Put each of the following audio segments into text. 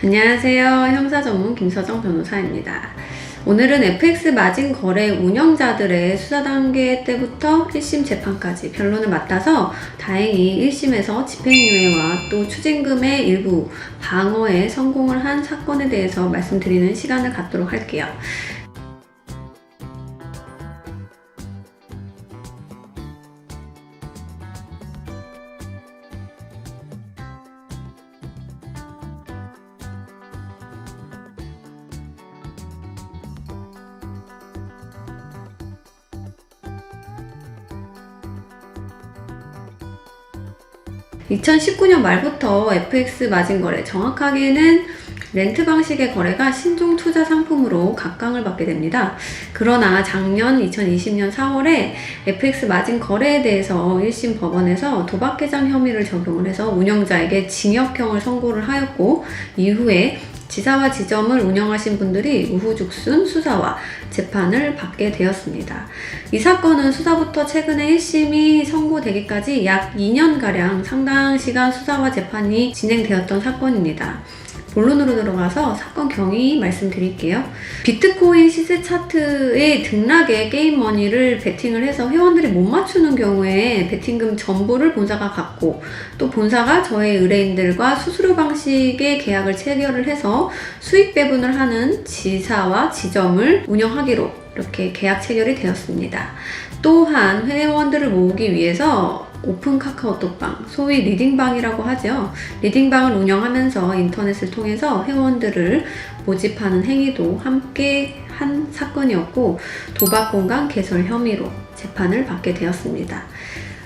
안녕하세요. 형사 전문 김서정 변호사입니다. 오늘은 FX 마진 거래 운영자들의 수사 단계 때부터 1심 재판까지 변론을 맡아서 다행히 1심에서 집행유예와 또 추징금의 일부 방어에 성공을 한 사건에 대해서 말씀드리는 시간을 갖도록 할게요. (2019년) 말부터 FX 마진 거래 정확하게는 렌트 방식의 거래가 신종 투자 상품으로 각광을 받게 됩니다. 그러나 작년 2020년 4월에 FX 마진 거래에 대해서 1심 법원에서 도박개장 혐의를 적용을 해서 운영자에게 징역형을 선고를 하였고 이후에 지사와 지점을 운영하신 분들이 우후죽순 수사와 재판을 받게 되었습니다. 이 사건은 수사부터 최근에 1심이 선고되기까지 약 2년가량 상당 시간 수사와 재판이 진행되었던 사건입니다. 본론으로 들어가서 사건 경위 말씀드릴게요. 비트코인 시세 차트의 등락에 게임 머니를 베팅을 해서 회원들이 못 맞추는 경우에 베팅금 전부를 본사가 갖고 또 본사가 저의 의뢰인들과 수수료 방식의 계약을 체결을 해서 수익 배분을 하는 지사와 지점을 운영하기로 이렇게 계약 체결이 되었습니다. 또한 회원들을 모으기 위해서 오픈 카카오톡방, 소위 리딩방이라고 하죠. 리딩방을 운영하면서 인터넷을 통해서 회원들을 모집하는 행위도 함께 한 사건이었고 도박 공간 개설 혐의로 재판을 받게 되었습니다.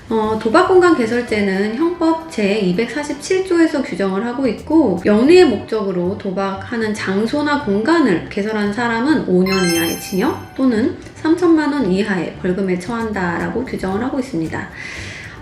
어, 도박공간 개설죄는 형법 제247조에서 규정을 하고 있고 영리의 목적으로 도박하는 장소나 공간을 개설한 사람은 5년 이하의 징역 또는 3천만 원 이하의 벌금에 처한다라고 규정을 하고 있습니다.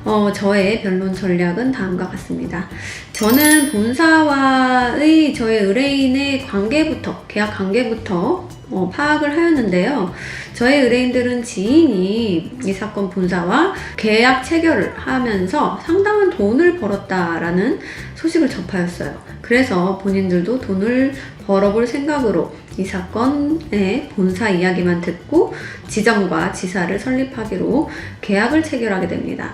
어, 저의 변론 전략은 다음과 같습니다. 저는 본사와의 저의 의뢰인의 관계부터, 계약 관계부터 어, 파악을 하였는데요. 저의 의뢰인들은 지인이 이 사건 본사와 계약 체결을 하면서 상당한 돈을 벌었다라는 소식을 접하였어요. 그래서 본인들도 돈을 벌어볼 생각으로 이 사건의 본사 이야기만 듣고 지점과 지사를 설립하기로 계약을 체결하게 됩니다.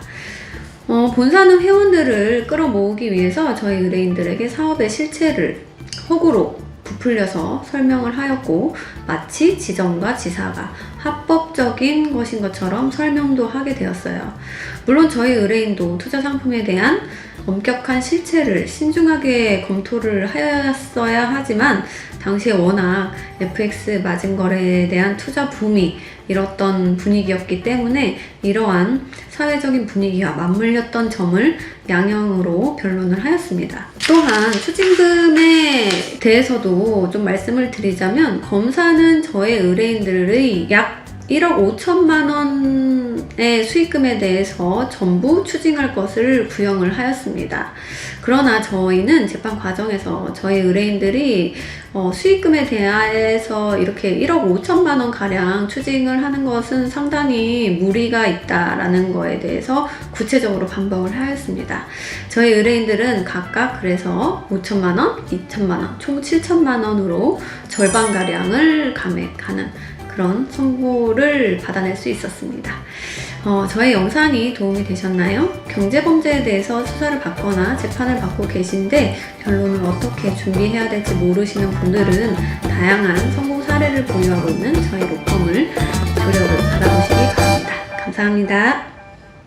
어, 본사는 회원들을 끌어모으기 위해서 저희 의뢰인들에게 사업의 실체를 허구로 부풀려서 설명을 하였고 마치 지점과 지사가 합법적인 것인 것처럼 설명도 하게 되었어요. 물론 저희 의뢰인도 투자 상품에 대한 엄격한 실체를 신중하게 검토를 하였어야 하지만 당시에 워낙 FX 마진 거래에 대한 투자 붐이 이뤘던 분위기였기 때문에 이러한 사회적인 분위기와 맞물렸던 점을 양형으로 변론을 하였습니다. 또한 추징금에 대해서도 좀 말씀을 드리자면 검사는 저의 의뢰인들의 약 1억 5천만 원의 수익금에 대해서 전부 추징할 것을 구형을 하였습니다. 그러나 저희는 재판 과정에서 저희 의뢰인들이 어, 수익금에 대해서 이렇게 1억 5천만 원 가량 추징을 하는 것은 상당히 무리가 있다라는 거에 대해서 구체적으로 반박을 하였습니다. 저희 의뢰인들은 각각 그래서 5천만 원, 2천만 원, 총 7천만 원으로 절반 가량을 감액하는 그런 선고를 받아낼 수 있었습니다. 어, 저의 영상이 도움이 되셨나요? 경제범죄에 대해서 수사를 받거나 재판을 받고 계신데 결론을 어떻게 준비해야 될지 모르시는 분들은 다양한 성공 사례를 보유하고 있는 저희 로펌을 조력을 받아보시기 바랍니다. 감사합니다.